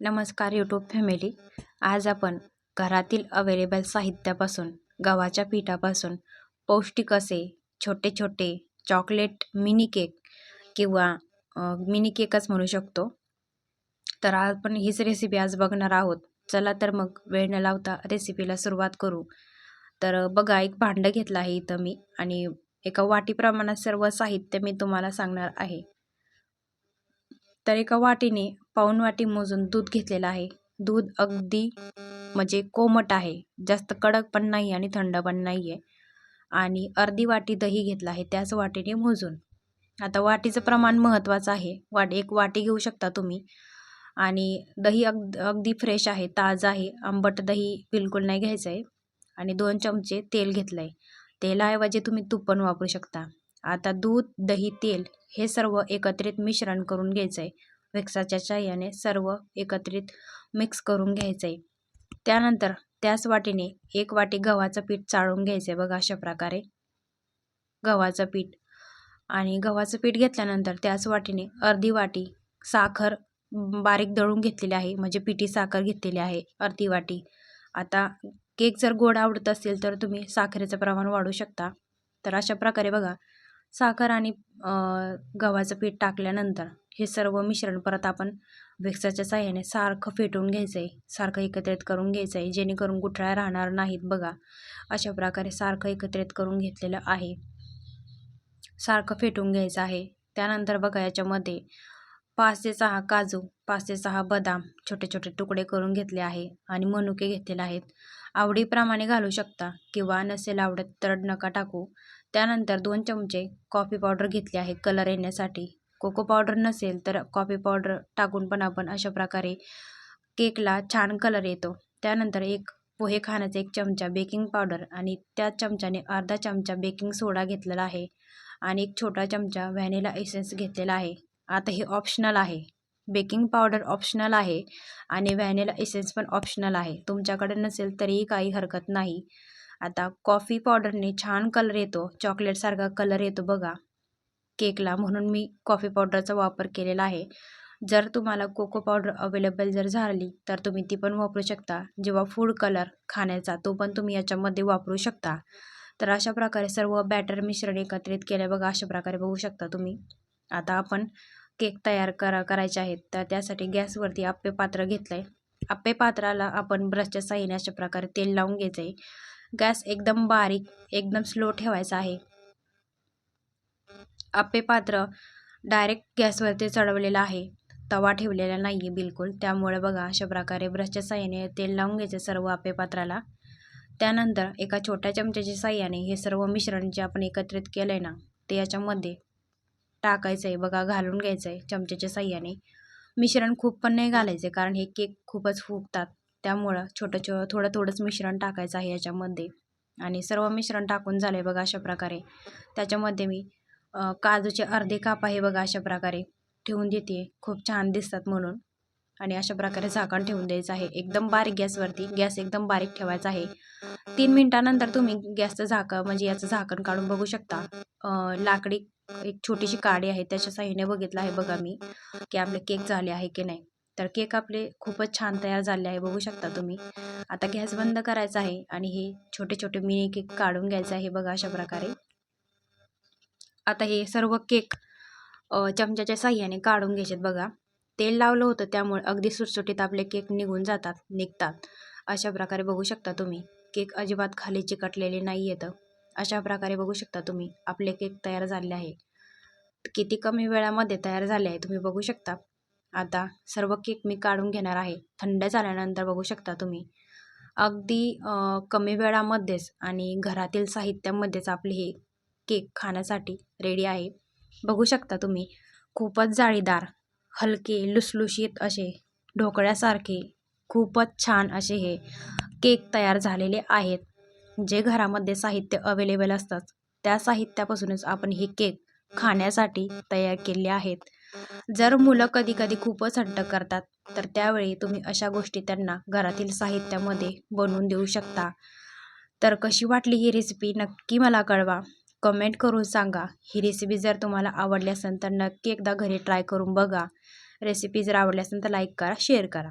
नमस्कार YouTube family आज आपण घरातील अवेलेबल साहित्यापासून गव्हाच्या पिठापासून पौष्टिक असे छोटे छोटे चॉकलेट मिनी केक किंवा मिनी केकच म्हणू शकतो. तर आपण हीच रेसिपी आज बघणार आहोत. चला तर मग वेळ न लावता रेसिपीला सुरुवात करू. तर बघा एक भांडं घेतलं आहे इथं मी आणि एका वाटीप्रमाणात सर्व साहित्य मी तुम्हाला सांगणार आहे. तर एका वाटीने पाऊण वाटी मोजून दूध घेतलेलं आहे. दूध अगदी म्हणजे कोमट आहे. जास्त कडक पण नाही आणि थंड पण नाही आहे आणि अर्धी वाटी दही घेतलं आहे त्याच वाटीने मोजून. आता वाटीचं प्रमाण महत्त्वाचं आहे. वाट एक वाटी घेऊ शकता तुम्ही. आणि दही अग अगदी फ्रेश आहे ताजं आहे. आंबट दही बिलकुल नाही घ्यायचं आहे आणि दोन चमचे तेल घेतलं आहे तेलाऐवजी तुम्ही तूप पण वापरू शकता. आता दूध दही तेल हे सर्व एकत्रित मिश्रण करून घ्यायचं आहे विक्साच्या साह्याने सर्व एकत्रित मिक्स करून घ्यायचं आहे त्यानंतर त्याच वाटीने एक वाटी गव्हाचं पीठ चाळून घ्यायचं आहे बघा अशा प्रकारे. गव्हाचं पीठ आणि गव्हाचं पीठ घेतल्यानंतर त्याच वाटीने अर्धी वाटी साखर बारीक दळून घेतलेली आहे म्हणजे पिठी साखर घेतलेली आहे अर्धी वाटी. आता केक जर गोड आवडत असेल तर तुम्ही साखरेचं प्रमाण वाढू शकता. तर अशा प्रकारे बघा साखर आणि गव्हाचं पीठ टाकल्यानंतर हे सर्व मिश्रण परत आपण विक्साच्या साह्याने सारखं फेटून घ्यायचं आहे सारखं एकत्रित करून घ्यायचं आहे जेणेकरून गुठळ्या राहणार नाहीत बघा. अशा प्रकारे सारखं एकत्रित करून घेतलेलं आहे. सारखं फेटून घ्यायचं आहे. त्यानंतर बघा याच्यामध्ये पाच ते सहा काजू पाच ते सहा बदाम छोटे छोटे तुकडे करून घेतले आहे आणि मनुके घेतलेले आहेत. आवडीप्रमाणे घालू शकता किंवा नसेल आवडत तर नका टाकू. त्यानंतर दोन चमचे कॉफी पावडर घेतली आहे. कलर येण्यासाठी. कोको पावडर नसेल तर कॉफी पावडर टाकून पण आपण अशा प्रकारे केकला छान कलर येतो. त्यानंतर एक पोहे खाण्याचा एक चमचा बेकिंग पावडर आणि त्या चमच्याने अर्धा चमचा बेकिंग सोडा घेतलेला आहे आणि एक छोटा चमचा व्हॅनिला एसेन्स घेतलेला आहे. आता हे ऑप्शनल आहे. बेकिंग पावडर ऑप्शनल आहे आणि व्हॅनिला एसेन्स पण ऑप्शनल आहे. तुमच्याकडे नसेल तरीही काही हरकत नाही. आता कॉफी पावडरने छान कलर येतो. चॉकलेटसारखा कलर येतो बघा. केकला म्हणून मी कॉफी पावडरचा वापर केलेला आहे. जर तुम्हाला कोको पावडर अवेलेबल जर झाली तर तुम्ही ती पण वापरू शकता. जेव्हा फूड कलर खाण्याचा तो पण तुम्ही याच्यामध्ये वापरू शकता. तर अशा प्रकारे सर्व बॅटर मिश्रण एकत्रित केलं बघा अशा प्रकारे बघू शकता तुम्ही. आता आपण केक तयार करा करायचे आहेत. तर त्यासाठी गॅसवरती आप्पे पात्र घेतलं आहे आप्पे पात्राला आपण ब्रशच्या साह्याने अशा प्रकारे तेल लावून घ्यायचं आहे गॅस एकदम बारीक एकदम स्लो ठेवायचा आहे. आप्पे पात्र डायरेक्ट गॅसवरती चढवलेलं आहे. तवा ठेवलेला नाही आहे बिलकुल. त्यामुळे बघा अशा प्रकारे ब्रशच्या साह्याने तेल लावून घ्यायचं सर्व आप्पे पात्राला. त्यानंतर एका छोट्या चमच्याच्या साह्याने हे सर्व मिश्रण जे आपण एकत्रित केलं आहे ना ते याच्यामध्ये टाकायचं आहे बघा घालून घ्यायचं आहे चमच्याच्या साह्याने. मिश्रण खूप पण नाही घालायचं कारण हे केक खूपच फुगतात. त्यामुळं छोटं छो थोडं थोडंच मिश्रण टाकायचं आहे याच्यामध्ये. आणि सर्व मिश्रण टाकून झालं आहे बघा अशा प्रकारे. त्याच्यामध्ये मी काजूचे अर्धे काप आहे बघा अशा प्रकारे ठेवून देते. खूप छान दिसतात म्हणून. आणि अशा प्रकारे झाकण ठेवून द्यायचं आहे. एकदम बारीक गॅसवरती गॅस एकदम बारीक ठेवायचा आहे. तीन मिनटानंतर तुम्ही गॅसचं झाकण म्हणजे याचं झाकण काढून बघू शकता. लाकडी एक छोटीशी काडी आहे. त्याच्या साह्याने बघितलं आहे बघा मी की आपले केक झाले आहे की नाही. तर केक आपले खूपच छान तयार झाले आहे बघू शकता तुम्ही. आता गॅस बंद करायचा आहे आणि हे छोटे छोटे मिनी केक काढून घ्यायचं आहे बघा अशा प्रकारे. आता हे सर्व केक चमच्याच्या साह्याने काढून घ्यायचेत बघा. तेल लावलं होतं त्यामुळे अगदी सुटसुटीत आपले केक निघून जातात निघतात. अशा प्रकारे बघू शकता तुम्ही. केक अजिबात खाली चिकटलेले नाही येतं. अशा प्रकारे बघू शकता तुम्ही. आपले केक तयार झाले आहे. किती कमी वेळामध्ये तयार झाले आहे तुम्ही बघू शकता. आता सर्व केक मी काढून घेणार आहे. थंड झाल्यानंतर बघू शकता तुम्ही. अगदी कमी वेळामध्येच आणि घरातील साहित्यामध्येच आपले हे केक खाण्यासाठी रेडी आहे. बघू शकता तुम्ही खूपच जाळीदार हलके लुसलुशीत असे ढोकळ्यासारखे खूपच छान असे हे केक तयार झालेले आहेत. जे घरामध्ये साहित्य अवेलेबल असतात त्या साहित्यापासूनच आपण हे केक खाण्यासाठी तयार केले आहेत. जर मुलं कधीकधी खूपच हट्ट करतात तर त्यावेळी तुम्ही अशा गोष्टी त्यांना घरातील साहित्यामध्ये बनवून देऊ शकता. तर कशी वाटली ही रेसिपी नक्की मला कळवा. कमेंट करून सांगा. ही रेसिपी जर तुम्हाला आवडली असेल तर नक्की एकदा घरी ट्राय करून बघा. रेसिपी जर आवडली असेल तर लाईक करा शेअर करा.